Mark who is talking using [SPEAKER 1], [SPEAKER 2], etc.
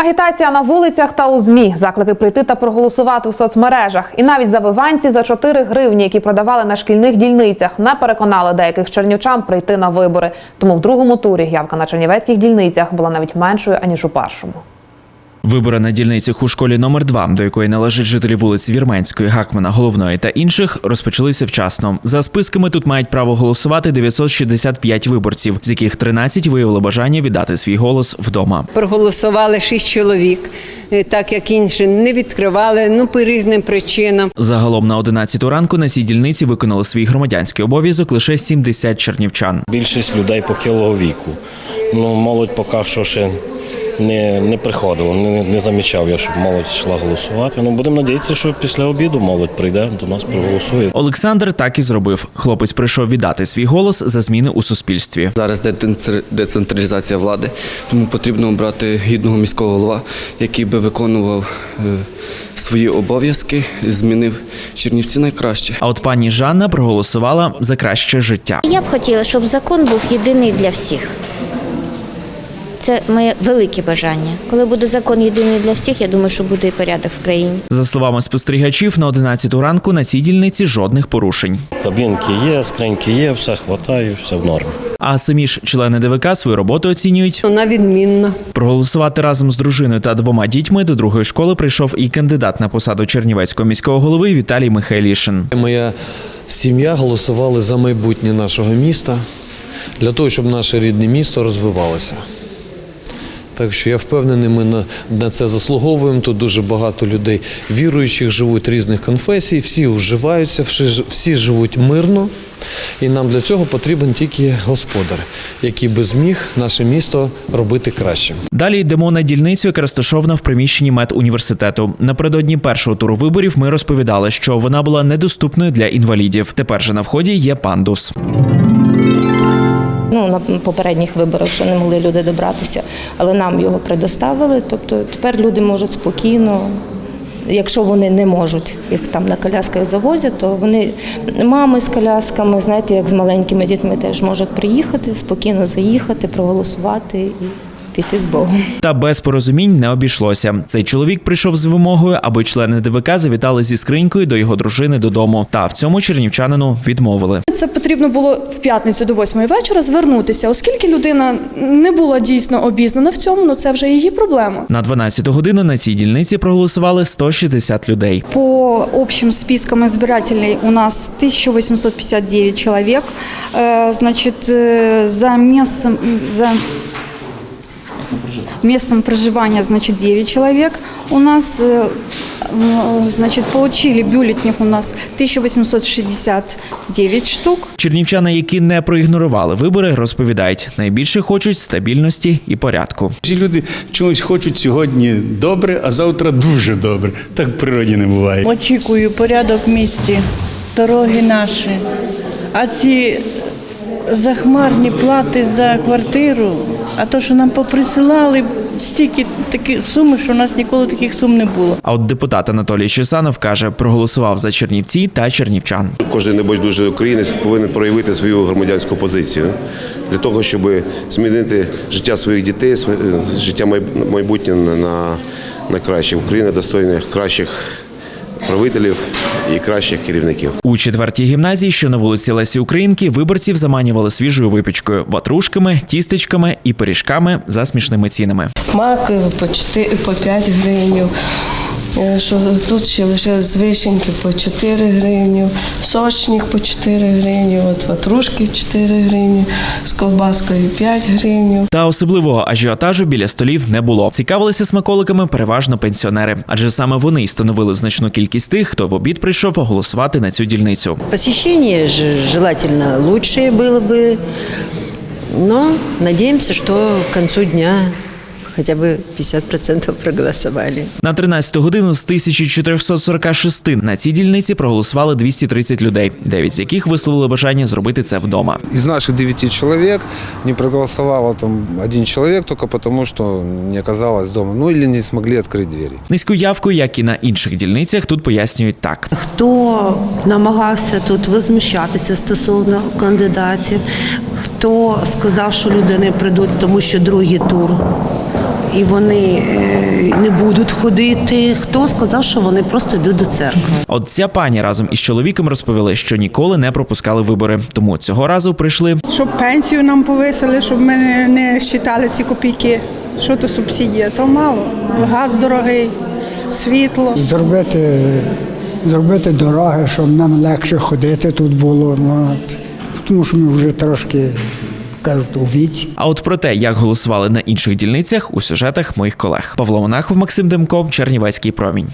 [SPEAKER 1] Агітація на вулицях та у змі, заклики прийти та проголосувати в соцмережах, і навіть завиванці за 4 гривні, які продавали на шкільних дільницях, не переконали деяких чернівчан прийти на вибори. Тому в другому турі явка на чернівецьких дільницях була навіть меншою аніж у першому.
[SPEAKER 2] Вибори на дільницях у школі номер 2 до якої належать жителі вулиць Вірменської, Гакмана, Головної та інших, розпочалися вчасно. За списками тут мають право голосувати 965 виборців, з яких 13 виявили бажання віддати свій голос вдома.
[SPEAKER 3] Проголосували шість чоловік, е, так як інші не відкривали, ну по різним причинам.
[SPEAKER 2] Загалом на 11 ранку на цій дільниці виконали свій громадянський обов'язок лише 70 чернівчан.
[SPEAKER 4] Більшість людей похилого віку. Ну, молодь поки що ще не, не приходила, не, не замічав я, щоб молодь йшла голосувати. Ну, будемо надіятися, що після обіду молодь прийде до нас, проголосує.
[SPEAKER 2] Олександр так і зробив. Хлопець прийшов віддати свій голос за зміни у суспільстві.
[SPEAKER 5] Зараз де децентралізація влади, тому потрібно обрати гідного міського голова, який би виконував е, свої обов'язки, змінив Чернівці найкраще.
[SPEAKER 2] А от пані Жанна проголосувала за краще життя.
[SPEAKER 6] Я б хотіла, щоб закон був єдиний для всіх. Це моє велике бажання. Коли буде закон єдиний для всіх, я думаю, що буде і порядок в країні.
[SPEAKER 2] За словами спостерігачів, на 11 ранку на цій дільниці жодних порушень.
[SPEAKER 4] Кабінки є, скриньки є, все хватає, все в нормі.
[SPEAKER 2] А самі ж члени ДВК свою роботу оцінюють.
[SPEAKER 3] Вона відмінна.
[SPEAKER 2] Проголосувати разом з дружиною та двома дітьми до другої школи прийшов і кандидат на посаду Чернівецького міського голови Віталій Михайлішин.
[SPEAKER 7] Моя сім'я голосували за майбутнє нашого міста для того, щоб наше рідне місто розвивалося. Так що я впевнений, ми на, на це заслуговуємо. Тут дуже багато людей віруючих живуть різних конфесій, всі вживаються, всі, всі живуть мирно. І нам для цього потрібен тільки господар, який би зміг наше місто робити кращим.
[SPEAKER 2] Далі йдемо на дільницю, яка розташована в приміщенні медуніверситету. Напередодні першого туру виборів ми розповідали, що вона була недоступною для інвалідів. Тепер же на вході є пандус.
[SPEAKER 8] Ну, на попередніх виборах ще не могли люди добратися, але нам його предоставили. Тобто тепер люди можуть спокійно, якщо вони не можуть, їх там на колясках завозять, то вони мами з колясками, знаєте, як з маленькими дітьми теж можуть приїхати, спокійно заїхати, проголосувати і піти з Богом.
[SPEAKER 2] Та без порозумінь не обійшлося. Цей чоловік прийшов з вимогою, аби члени ДВК завітали зі скринькою до його дружини додому. Та в цьому чернівчанину відмовили.
[SPEAKER 9] Це потрібно було в п'ятницю до восьмої вечора звернутися, оскільки людина не була дійсно обізнана в цьому, ну це вже її проблема.
[SPEAKER 2] На 12 годину на цій дільниці проголосували 160 людей.
[SPEAKER 10] По общим спискам избирателей у нас 1859 человек. Э, Значит, э, за местом, за местом проживания, значит, 9 человек. У нас, э, значит, получили бюллетнях у нас 1869 штук.
[SPEAKER 2] Чернівчани, які не проігнорували вибори, розповідають, найбільше хочуть стабільності і порядку.
[SPEAKER 11] Всі люди чомусь хочуть сьогодні добре, а завтра дуже добре. Так в природі не буває.
[SPEAKER 12] Очікую порядок в місті, дороги наші. А ці захмарні плати за квартиру, а то, що нам поприсилали стільки такі суми, що у нас ніколи таких сум не було.
[SPEAKER 2] А от депутат Анатолій Чесанов каже, проголосував за чернівці та чернівчан.
[SPEAKER 13] Кожен небайдужий українець повинен проявити свою громадянську позицію для того, щоб змінити життя своїх дітей, своє- життя майбутнє на, на, на краще. Україна достойна кращих правителів і кращих керівників.
[SPEAKER 2] У четвертій гімназії, що на вулиці Лесі Українки, виборців заманювали свіжою випічкою, ватрушками, тістечками і пиріжками за смішними цінами.
[SPEAKER 12] Мак по 4, по 5 гривень. Що тут ще лише з вишеньки по 4 гривні, сочник по 4 гривні, от ватрушки 4 гривні, з ковбаскою 5 гривень.
[SPEAKER 2] Та особливого ажіотажу біля столів не було. Цікавилися смаколиками переважно пенсіонери, адже саме вони й становили значну кількість тих, хто в обід прийшов голосувати на цю дільницю.
[SPEAKER 3] Посещение же желательно лучшее было бы, но надеемся, что к концу дня хотя бы 50% проголосовали.
[SPEAKER 2] На 13 годину з 1446 на цій дільниці проголосували 230 людей, 9 з яких висловили бажання зробити це вдома.
[SPEAKER 14] Из наших девяти человек не проголосовало там один человек только потому, что не оказалось дома. Ну или не смогли открыть двери.
[SPEAKER 2] Низьку явку, як і на інших дільницях, тут пояснюють так.
[SPEAKER 8] Хто намагався тут возмущатися стосовно кандидатів, хто сказав, що люди не прийдуть, тому що другий тур
[SPEAKER 15] і вони е, не будуть ходити. Хто сказав, що вони просто йдуть до церкви?
[SPEAKER 2] От ця пані разом із чоловіком розповіли, що ніколи не пропускали вибори, тому цього разу прийшли
[SPEAKER 16] Щоб пенсію нам повисили, щоб ми не, вважали ці копійки. Що то субсидія? То мало. Газ дорогий, світло.
[SPEAKER 8] Зробити, зробити дороги, щоб нам легше ходити тут було. Ну, от. Тому що ми вже трошки кажуть у.
[SPEAKER 2] А от про те, як голосували на інших дільницях, у сюжетах моїх колег Павло Монахов, Максим Демко, Чернівецький промінь.